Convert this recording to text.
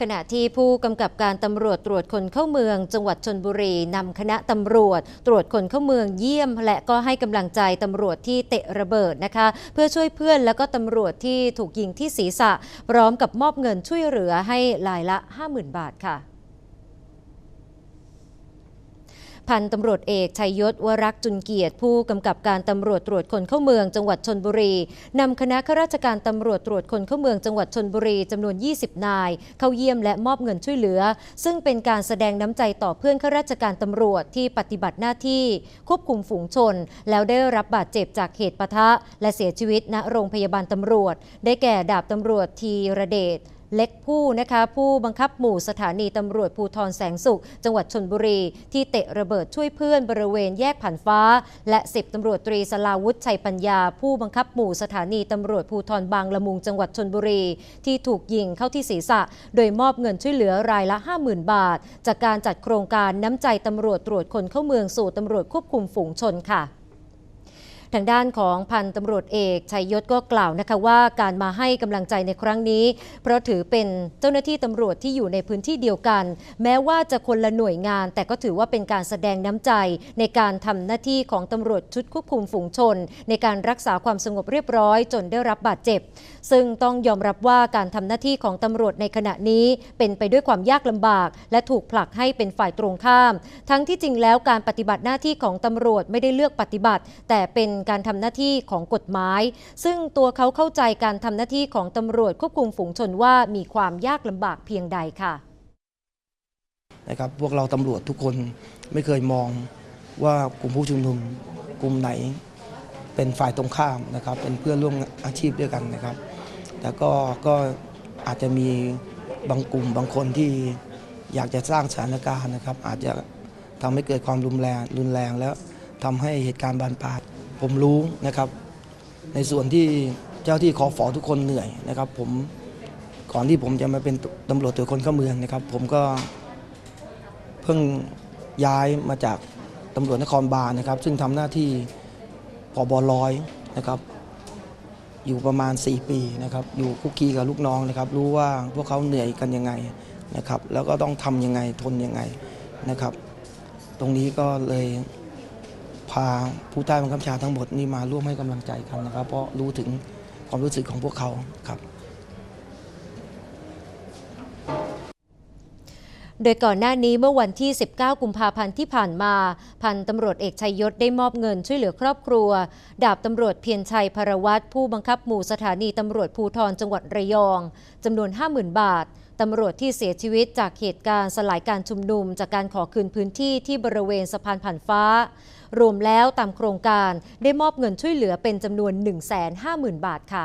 ขณะที่ผู้กำกับการตำรวจตรวจคนเข้าเมือง จังหวัดชนบุรีนำคณะตำรวจ ตรวจคนเข้าเมืองเยี่ยม และก็ให้กำลังใจตำรวจที่เตะระเบิดนะคะ เพื่อช่วยเพื่อนแล้วก็ตำรวจที่ถูกยิงที่ศีรษะ พร้อมกับมอบเงินช่วยเหลือให้รายละ 50,000 บาทค่ะ พันตำรวจเอกชัยยศวรักษ์จุนเกียรติ ผู้กำกับการตำรวจตรวจคนเข้าเมืองจังหวัดชนบุรีนำคณะข้าราชการตำรวจตรวจคนเข้าเมืองจังหวัดชนบุรีจำนวน 20 นาย เข้าเยี่ยมและมอบเงินช่วยเหลือ ซึ่งเป็นการแสดงน้ำใจต่อเพื่อนข้าราชการตำรวจที่ปฏิบัติหน้าที่ควบคุมฝูงชน แล้วได้รับบาดเจ็บจากเหตุปะทะ และเสียชีวิตณโรงพยาบาลตำรวจ ได้แก่ดาบตำรวจทีระเดช เล็กผู้นะคะผู้บังคับหมู่สถานีตำรวจภูทรแสงสุข จังหวัดชนบุรี ที่เตะระเบิดช่วยเพื่อนบริเวณแยกผ่านฟ้า และสิบตำรวจตรีสลาวุฒิชัยปัญญา ผู้บังคับหมู่สถานีตำรวจภูทรบางละมุงจังหวัดชนบุรี ที่ถูกยิงเข้าที่ศีรษะ โดยมอบเงินช่วยเหลือรายละ 50,000 บาท จากการจัดโครงการน้ำใจตำรวจตรวจคนเข้าเมืองสู่ตำรวจควบคุมฝูงชนค่ะ ทางด้านของพันตำรวจเอกชัยยศก็กล่าวนะคะว่าการมาให้กำลังใจในครั้งนี้ เพราะถือเป็นเจ้าหน้าที่ตำรวจที่อยู่ในพื้นที่เดียวกัน แม้ว่าจะคนละหน่วยงาน แต่ก็ถือว่าเป็นการแสดงน้ำใจ ในการทำหน้าที่ของตำรวจชุดควบคุมฝูงชน ในการรักษาความสงบเรียบร้อย จนได้รับบาดเจ็บ ซึ่งต้องยอมรับว่าการทำหน้าที่ของตำรวจในขณะนี้ เป็นไปด้วยความยากลำบาก และถูกผลักให้เป็นฝ่ายตรงข้าม ทั้งที่จริงแล้วการปฏิบัติหน้าที่ของตำรวจไม่ได้เลือกปฏิบัติ แต่เป็นการทำหน้าที่ของกฎหมาย ซึ่งตัวเขาเข้าใจการทำหน้าที่ของตำรวจควบคุมฝูงชนว่ามีความยากลำบากเพียงใดค่ะนะครับพวกเราตำรวจทุกคนไม่เคยมองว่ากลุ่มผู้ชุมนุมกลุ่มไหน เป็นฝ่ายตรงข้ามนะครับ เป็นเพื่อนร่วมอาชีพด้วยกันนะครับแต่ก็ก็อาจจะมีบางกลุ่มบางคนที่อยากจะสร้างสถานการณ์นะครับ อาจจะทำให้เกิดความรุนแรงรุนแรงแล้วทำให้เหตุการณ์บานปลาย ผมรู้นะครับ ในส่วนที่เจ้าที่ขอฝอทุกคนเหนื่อยนะครับ ผมก่อนที่ผมจะมาเป็นตำรวจตรวจคนเข้าเมืองนะครับ ผมก็เพิ่งย้ายมาจากตำรวจนครบาลนะครับ ซึ่งทำหน้าที่ผบร้อยนะครับ อยู่ประมาณ 4 ปีนะครับ อยู่คุกคีกับลูกน้องนะครับ รู้ว่าพวกเขาเหนื่อยกันยังไงนะครับ แล้วก็ต้องทำยังไงทนยังไงนะครับ ตรงนี้ก็เลย พาผู้ใต้บังคับชาทั้งหมดนี่มาร่วมให้กำลังใจกันนะครับ เพราะรู้ถึงความรู้สึกของพวกเขาครับโดยก่อนหน้านี้เมื่อวันที่ 19 กุมภาพันธ์ที่ผ่านมา พันตำรวจเอกชัยยศได้มอบเงินช่วยเหลือครอบครัว ดาบตำรวจเพียรชัยพรวัตรผู้บังคับหมู่สถานีตำรวจภูธรจังหวัดระยองจำนวน 50,000 บาท ตำรวจที่เสียชีวิตจากเหตุการณ์สลายการชุมนุม จากการขอคืนพื้นที่ที่บริเวณสะพานผ่านฟ้า รวมแล้วตามโครงการได้มอบเงินช่วยเหลือเป็นจำนวน 150,000 บาทค่ะ